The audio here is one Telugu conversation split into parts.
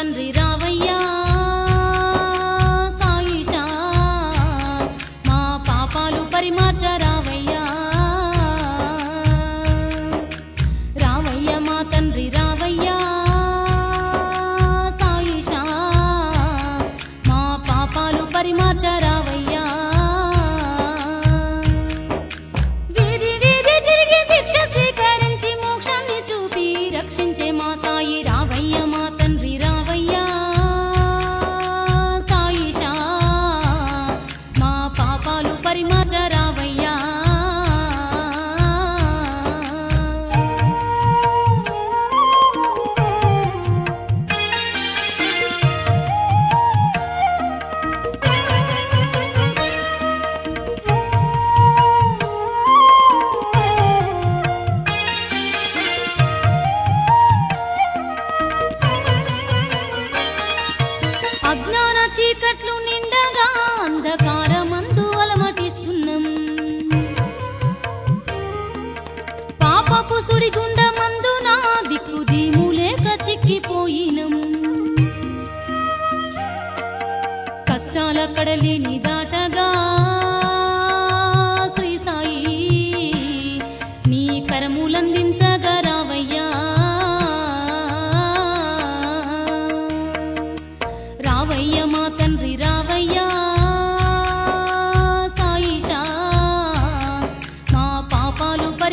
తండ్రి రావయ్యా. సాయిషా మా పాపాలు పరిమార్చ రావయ్యా. రావయ్య మా తండ్రి రావయ్యా. సాయిషా మా పాపాలు పరిమార్చ రావయ్యా. వీధి వీధి తిరిగి భిక్ష స్వీకరించి మోక్షాన్ని చూపి రక్షించే కట్లు నిండగా అంధకారమందు అలమటిస్తున్నాం. పాపపు సుడిగుండ మందు నా దిక్కు దీములేక చిక్కిపోయినం. కష్టాల కడలేని దాట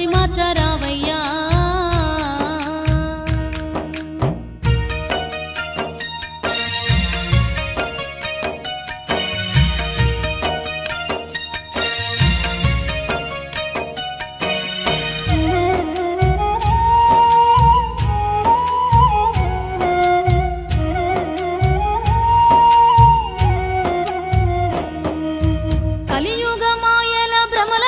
matarão.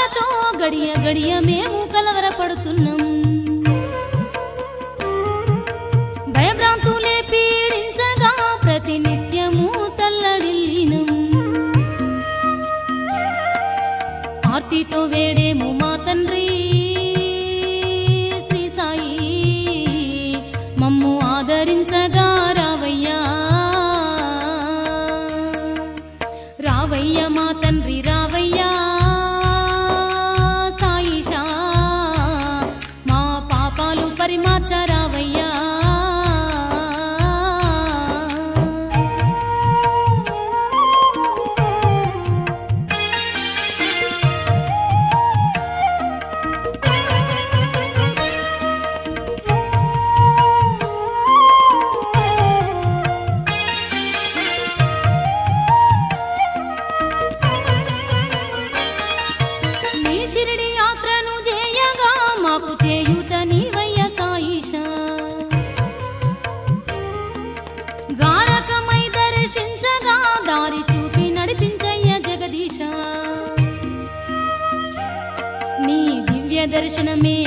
కలతో గడియ గడియ మేము కలవరపడుతున్నాం. భయభ్రాంతులే పీడించగా ప్రతినిత్యము తల్లడిల్లినం. ఆర్తితో వేడేము మా తండ్రి శ్రీ సాయి. మమ్ము ఆదరించగా దర్శించగా దారి చూపి నడిపించయ్య జగదీశ. నీ దివ్య దర్శనమే